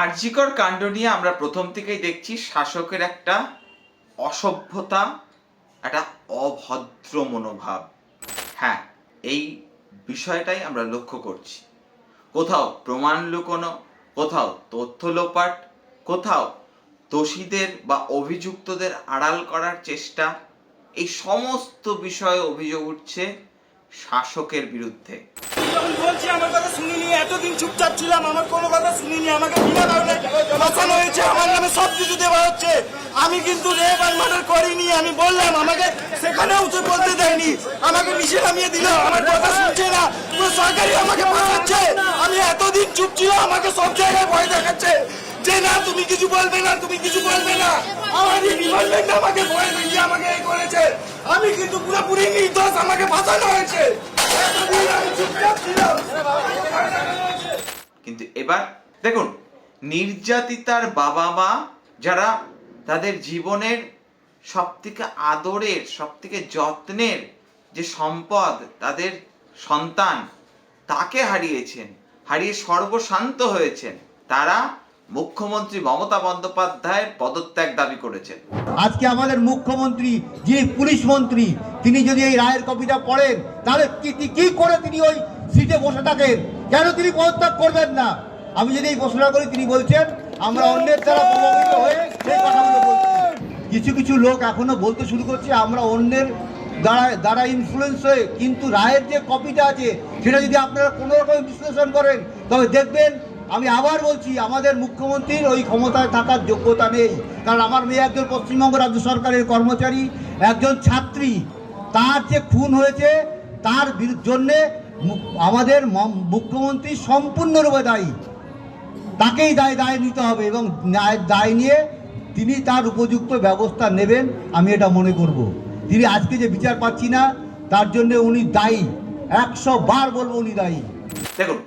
আরজিকর কাণ্ড নিয়ে আমরা প্রথম থেকেই দেখছি, শাসকের একটা অসভ্যতা, একটা অভদ্র মনোভাব। হ্যাঁ এই বিষয়টাই আমরা লক্ষ্য করছি। কোথাও প্রমাণ লুকোনো, কোথাও তথ্য লোপাট, কোথাও দোষীদের বা অভিযুক্তদের আড়াল করার চেষ্টা, এই সমস্ত বিষয়ে অভিযোগ উঠছে শাসকের বিরুদ্ধে। আমি বলছি, আমার কথা শুনিনি, এতদিন চুপচাপ ছিলাম, আমার কোনো কথা শুনিনি, আমাকে বিনা কারণে বসানো হয়েছে, আমার নামে সব কিছু দেওয়া হচ্ছে। আমি কিন্তু রেপ আর মার্ডার করিনি, আমি বললাম, আমাকে সেখানেও তো বলতে দেয়নি। আমাকে নিচে নামিয়ে দিল, আমার কথা শুনছে না। সরকারি আমাকে পাঠাচ্ছে। আমি এতদিন চুপ ছিল আমাকে সব জায়গায় ভয় দেখাচ্ছে। যে না, তুমি কিছু বলবে না, তুমি কিছু বলবে না। আমার আমাকে ভয় আমাকে এই করেছে। আমি কিন্তু পুরোপুরি নির্দোষ, আমাকে ফাঁসানো হয়েছে। কিন্তু এবার দেখুন, নির্যাতিতার বাবা মা যারা তাদের জীবনের সবথেকে আদরের, সবথেকে যত্নের যে সম্পদ তাদের সন্তান, তাকে হারিয়েছেন, হারিয়ে সর্বশান্ত হয়েছেন। তারা মুখ্যমন্ত্রী মমতা বন্দ্যোপাধ্যায়ের পদত্যাগ দাবি করেছেন। আজকে আমাদের মুখ্যমন্ত্রী, যিনি পুলিশ মন্ত্রী, তিনি যদি এই রায়ের কপিটা পড়েন, তাহলে কি করে তিনি ওই সিটে বসে থাকেন? কেন তিনি পদত্যাগ করবেন না? আমি যদি এই প্রশ্নটা করি, তিনি বলছেন, আমরা অন্যের দ্বারা প্রভাবিত হয়ে সেই কথাগুলো বলছি। কিছু কিছু লোক এখনও বলতে শুরু করছে, আমরা অন্যের দ্বারা দ্বারা ইনফ্লুয়েন্স হয়ে, কিন্তু রায়ের যে কপিটা আছে, সেটা যদি আপনারা কোনো রকম বিশ্লেষণ করেন, তবে দেখবেন আমি আবার বলছি, আমাদের মুখ্যমন্ত্রীর ওই ক্ষমতায় থাকার যোগ্যতা নেই। কারণ আমার মেয়ে একজন পশ্চিমবঙ্গ রাজ্য সরকারের কর্মচারী, একজন ছাত্রী। তার যে খুন হয়েছে, তার জন্যে আমাদের মুখ্যমন্ত্রী সম্পূর্ণরূপে দায়ী। তাকেই দায় দায় নিতে হবে এবং দায় নিয়ে তিনি তার উপযুক্ত ব্যবস্থা নেবেন, আমি এটা মনে করব। তিনি আজকে যে বিচার পাচ্ছি না, তার জন্য উনি দায়ী। একশো বার বলব উনি দায়ী। দেখুন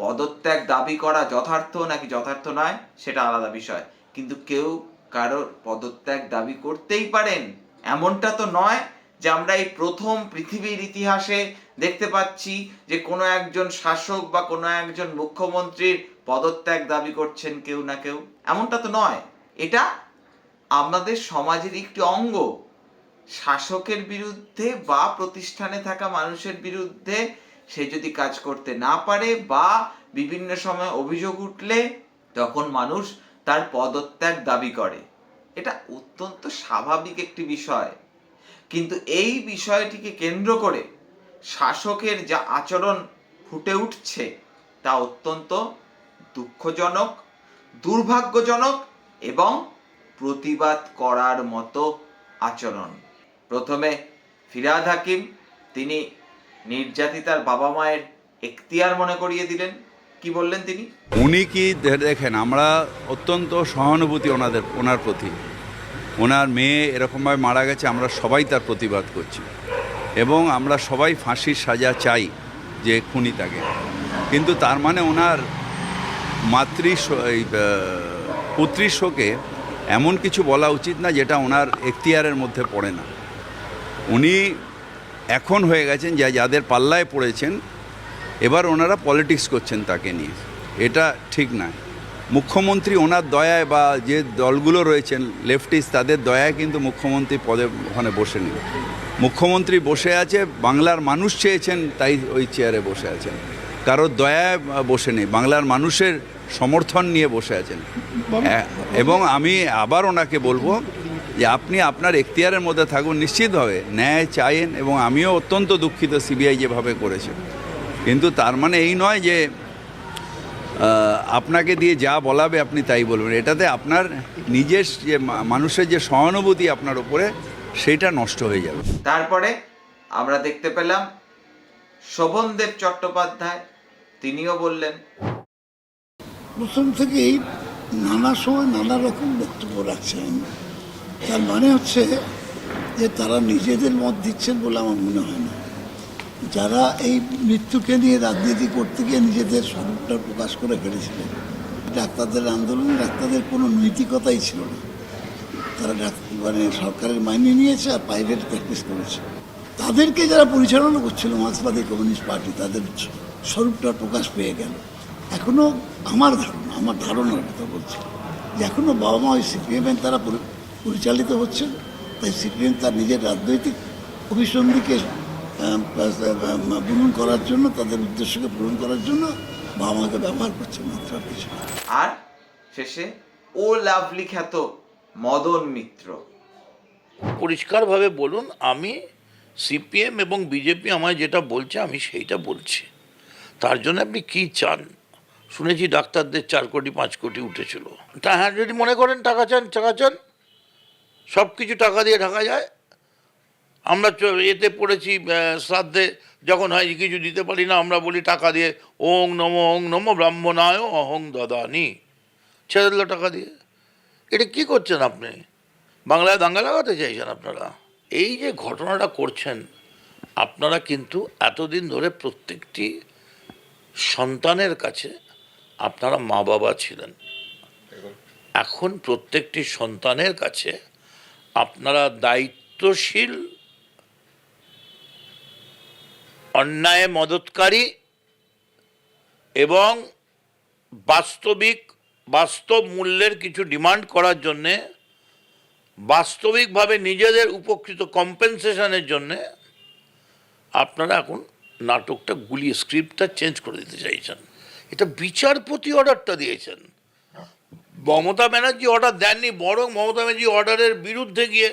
পদত্যাগ দাবি করা যথার্থ নাকি যথার্থ নয়, সেটা আলাদা বিষয়। কিন্তু কেউ কারোর পদত্যাগ দাবি করতেই পারেন। এমনটা তো নয় যে আমরা এই প্রথম পৃথিবীর ইতিহাসে দেখতে পাচ্ছি যে কোনো একজন শাসক বা কোনো একজন মুখ্যমন্ত্রীর পদত্যাগ দাবি করছেন কেউ না কেউ। এমনটা তো নয়। এটা আমাদের সমাজের একটি অঙ্গ। শাসকের বিরুদ্ধে বা প্রতিষ্ঠানে থাকা মানুষের বিরুদ্ধে সে যদি কাজ করতে না পারে বা বিভিন্ন সময় অভিযোগ উঠলে তখন মানুষ তার পদত্যাগ দাবি করে। এটা অত্যন্ত স্বাভাবিক একটি বিষয়। কিন্তু এই বিষয়টিকে কেন্দ্র করে শাসকের যা আচরণ ফুটে উঠছে তা অত্যন্ত দুঃখজনক, দুর্ভাগ্যজনক এবং প্রতিবাদ করার মতো আচরণ। প্রথমে ফিরাদ হাকিম, তিনি নির্যাতিতার বাবা মায়ের এখতিয়ার মনে করিয়ে দিলেন। কি বললেন তিনি? উনি কি দেখেন, আমরা অত্যন্ত সহানুভূতি ওনাদের, ওনার প্রতি। ওনার মেয়ে এরকমভাবে মারা গেছে, আমরা সবাই তার প্রতিবাদ করছি। এবং আমরা সবাই ফাঁসির সাজা চাই যে খুনি তাকে। কিন্তু তার মানে ওনার মাতৃ পুত্রীর শোকে এমন কিছু বলা উচিত না, যেটা ওনার এখতিয়ারের মধ্যে পড়ে না। উনি এখন হয়ে গেছেন যা যাদের পাল্লায় পড়েছেন এবার ওনারা পলিটিক্স করছেন তাকে নিয়ে। এটা ঠিক না। মুখ্যমন্ত্রী ওনার দয়ায় বা যে দলগুলো রয়েছেন লেফটিস্ট তাদের দয়ায় কিন্তু মুখ্যমন্ত্রী পদে ওখানে বসে নেই মুখ্যমন্ত্রী বসে আছে বাংলার মানুষ চেয়েছেন তাই ওই চেয়ারে বসে আছেন। কারোর দয়ায় বসে নেই বাংলার মানুষের সমর্থন নিয়ে বসে আছেন। এবং আমি আবার ওনাকে বলব যে আপনি আপনার এখতিয়ারের মধ্যে থাকুন নিশ্চিতভাবে ন্যায় চাইেন এবং আমিও অত্যন্ত দুঃখিত সিবিআই যেভাবে করেছে। কিন্তু তার মানে এই নয় যে আপনাকে দিয়ে যা বলাবে আপনি তাই বলবেন। এটাতে আপনার নিজের যে মা- মানুষের যে সহানুভূতি আপনার উপরে সেটা নষ্ট হয়ে যাবে। তারপরে আমরা দেখতে পেলাম শোভনদেব চট্টোপাধ্যায় তিনিও বললেন প্রথম থেকেই নানা সময় নানা রকম বক্তব্য রাখছেন। তার মানে হচ্ছে যে তারা নিজেদের মত দিচ্ছেন বলে আমার মনে হয় না। যারা এই মৃত্যুকে নিয়ে রাজনীতি করতে গিয়ে নিজেদের স্বরূপটা প্রকাশ করে ফেলেছিলেন, ডাক্তারদের আন্দোলনে ডাক্তারদের কোনো নৈতিকতাই ছিল না। তারা মানে সরকারের মাইনে নিয়েছে আর প্রাইভেট প্র্যাকটিস করেছে। তাদেরকে যারা পরিচালনা করছিল মার্ক্সবাদী কমিউনিস্ট পার্টি, তাদের স্বরূপটা প্রকাশ পেয়ে গেল। এখনও আমার ধারণা, আমার ধারণার কথা বলছি যে এখনও বাবা মা ওই সিপিএমের তারা পরিচালিত হচ্ছেন তাই সিপিএম তার নিজের রাজনৈতিক অভিসন্ধিকে পূরণ করার জন্য তাদের উদ্দেশ্যকে পূরণ করার জন্য বাবা মাকে ব্যবহার করছে মাত্র কিছু আর শেষে ও লাভলি খ্যাত মদন মিত্র। পরিষ্কারভাবে বলুন আমি সিপিএম এবং বিজেপি আমায় যেটা বলছে আমি সেইটা বলছি। তার জন্য আপনি কি চান? শুনেছি ডাক্তারদের চার কোটি পাঁচ কোটি উঠেছিল। তা হ্যাঁ যদি মনে করেন টাকা চান টাকা চান। সব কিছু টাকা দিয়ে ঢাকা যায়। আমরা এতে পড়েছি শ্রাদ্ধে যখন হয় কিছু দিতে পারি না, আমরা বলি টাকা দিয়ে, ওং নম ওং নম ব্রাহ্মণায় অহং দদানি। ছেড়ে দিল টাকা দিয়ে। এটা কি করছেন আপনি? বাংলায় দাঙ্গা লাগাতে চাইছেন আপনারা? এই যে ঘটনাটা করছেন, আপনারা কিন্তু এতদিন ধরে প্রত্যেকটি সন্তানের কাছে আপনারা মা বাবা ছিলেন। এখন প্রত্যেকটি সন্তানের কাছে আপনারা দায়িত্বশীল, অন্যায় মদতকারী এবং বাস্তবিক, বাস্তব মূল্যের কিছু ডিমান্ড করার জন্যে, বাস্তবিকভাবে নিজেদের উপকৃত কম্পেনসেশনের জন্যে আপনারা এখন নাটকটা, গুলিয়ে স্ক্রিপ্টটা চেঞ্জ করে দিতে চাইছেন। এটা বিচারপতি অর্ডারটা দিয়েছেন। মমতা ব্যানার্জি অর্ডার দেননি, বরং মমতা ব্যানার্জি অর্ডারের বিরুদ্ধে গিয়ে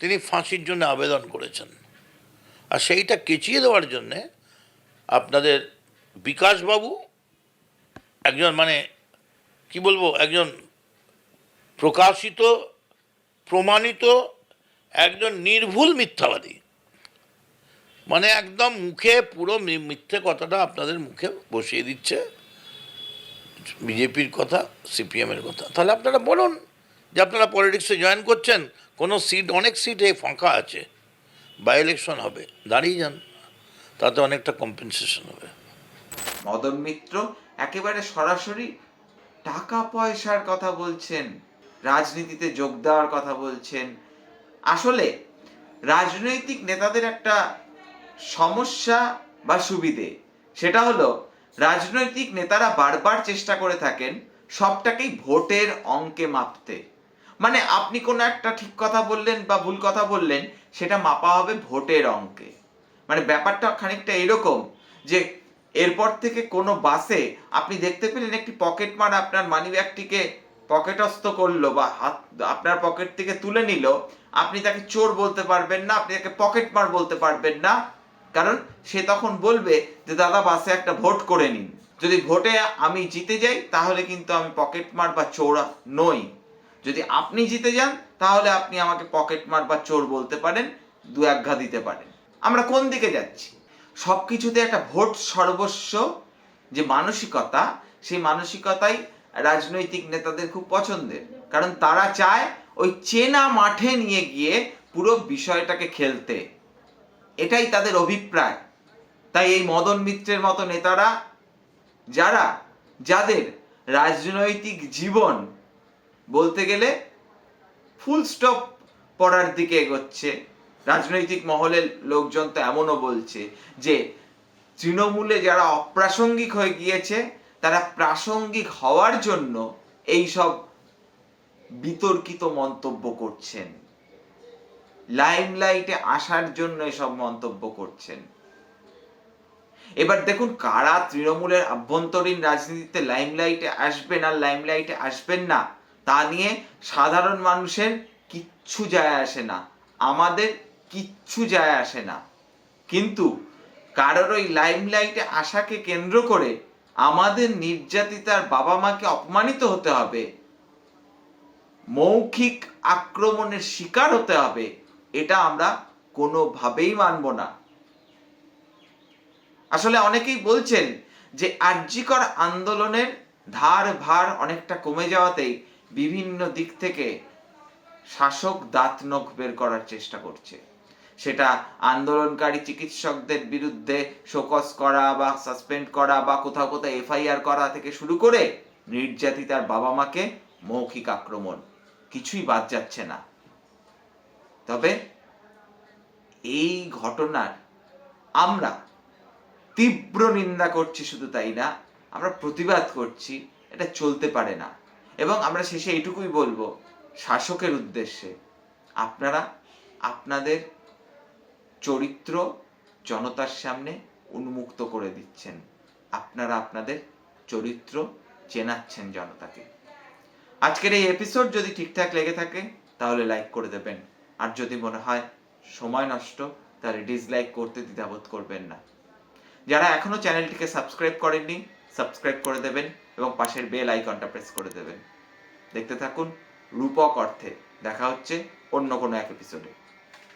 তিনি ফাঁসির জন্য আবেদন করেছেন। আর সেইটা কেচিয়ে দেওয়ার জন্যে আপনাদের বিকাশবাবু একজন মানে কি বলব, একজন প্রকাশিত, প্রমাণিত, একজন নির্ভুল মিথ্যাবাদী। মানে একদম মুখে পুরো মিথ্যে কথাটা আপনাদের মুখে বসিয়ে দিচ্ছে। বিজেপির কথা, সিপিএমের কথা। তাহলে আপনারা বলুন যে আপনারা পলিটিক্সে জয়েন করছেন, কোনো সিট, অনেক সিটে ফাঁকা আছে। বাই ইলেকশন হবে, দাঁড়িয়ে যান। তাতে অনেকটা কম্পেনসেশন হবে। মদন মিত্র একেবারে সরাসরি টাকা পয়সার কথা বলছেন, রাজনীতিতে যোগ দেওয়ার কথা বলছেন। আসলে রাজনৈতিক নেতাদের একটা সমস্যা বা সুবিধে, সেটা হলো রাজনৈতিক নেতারা বারবার চেষ্টা করে থাকেন সবটাকেই ভোটের অঙ্কে মাপতে। মানে আপনি কোনো একটা ঠিক কথা বললেন বা ভুল কথা বললেন, সেটা মাপা হবে ভোটের অঙ্কে। মানে ব্যাপারটা খানিকটা এরকম যে এরপর থেকে কোনো বাসে আপনি দেখতে পেলেন একটি পকেট মার আপনার মানি ব্যাগটিকে পকেটস্থ করল বা হাত আপনার পকেট থেকে তুলে নিল, আপনি তাকে চোর বলতে পারবেন না, আপনি তাকে পকেট মার বলতে পারবেন না। কারণ সে তখন বলবে যে, দাদা, বাসে একটা ভোট করে নিন। যদি ভোটে আমি জিতে যাই, তাহলে কিন্তু আমি পকেট মার বা চোর নই। যদি আপনি জিতে যান, তাহলে আপনি আমাকে পকেট মার বা চোর বলতে পারেন, দু একঘা দিতে পারেন। আমরা কোন দিকে যাচ্ছি? সব কিছুতে একটা ভোট সর্বস্ব যে মানসিকতা, সেই মানসিকতাই রাজনৈতিক নেতাদের খুব পছন্দের। কারণ তারা চায় ওই চেনা মাঠে নিয়ে গিয়ে পুরো বিষয়টাকে খেলতে। এটাই তাদের অভিপ্রায়। তাই এই মদন মিত্রের মতো নেতারা, যারা, যাদের রাজনৈতিক জীবন বলতে গেলে ফুল স্টপ পড়ার দিকে এগোচ্ছে, রাজনৈতিক মহলের লোকজন তো এমনও বলছে যে, তৃণমূলে যারা অপ্রাসঙ্গিক হয়ে গিয়েছে, তারা প্রাসঙ্গিক হওয়ার জন্য এই সব বিতর্কিত মন্তব্য করছেন। লাইমলাইটে আসার জন্য এসব মন্তব্য করছেন। এবার দেখুন, কারা তৃণমূলের আভ্যন্তরীণ রাজনীতিতে লাইমলাইটে আসবেন আর লাইমলাইটে আসবেন না, তা নিয়ে সাধারণ মানুষের কিচ্ছু যায় আসে না, আমাদের কিচ্ছু যায় আসে না। কিন্তু কারোর ওই লাইমলাইটে আসাকে কেন্দ্র করে আমাদের নির্যাতিতার বাবা মাকে অপমানিত হতে হবে, মৌখিক আক্রমণের শিকার হতে হবে এটা আমরা কোনোভাবেই মানব না। আসলে অনেকেই বলছেন যে আর্যিকর আন্দোলনের ধার ভার অনেকটা কমে যাওয়াতেই বিভিন্ন দিক থেকে শাসক দাঁত নখ বের করার চেষ্টা করছে। সেটা আন্দোলনকারী চিকিৎসকদের বিরুদ্ধে শোকস করা বা সাসপেন্ড করা বা কোথাও কোথাও এফআইআর করা থেকে শুরু করে নির্যাতিতার বাবা মাকে মৌখিক আক্রমণ কিছুই বাদ যাচ্ছে না। তবে এই ঘটনার আমরা তীব্র নিন্দা করছি শুধু তাই না, আমরা প্রতিবাদ করছি, এটা চলতে পারে না। এবং আমরা শেষে এইটুকুই বলব, শাসকের উদ্দেশ্যে আপনারা আপনাদের চরিত্র জনতার সামনে উন্মুক্ত করে দিচ্ছেন। আপনারা আপনাদের চরিত্র চেনাচ্ছেন জনতাকে। আজকের এই এপিসোড যদি ঠিকঠাক লেগে থাকে, তাহলে লাইক করে দেবেন। আর যদি মনে হয় সময় নষ্ট, তাহলে ডিসলাইক করতে দ্বিধাবোধ করবেন না। যারা এখনও চ্যানেলটিকে সাবস্ক্রাইব করেননি সাবস্ক্রাইব করে দেবেন এবং পাশের বেল আইকনটা প্রেস করে দেবেন। দেখতে থাকুন রূপক অর্থে। দেখা হচ্ছে অন্য কোনো এক এপিসোডে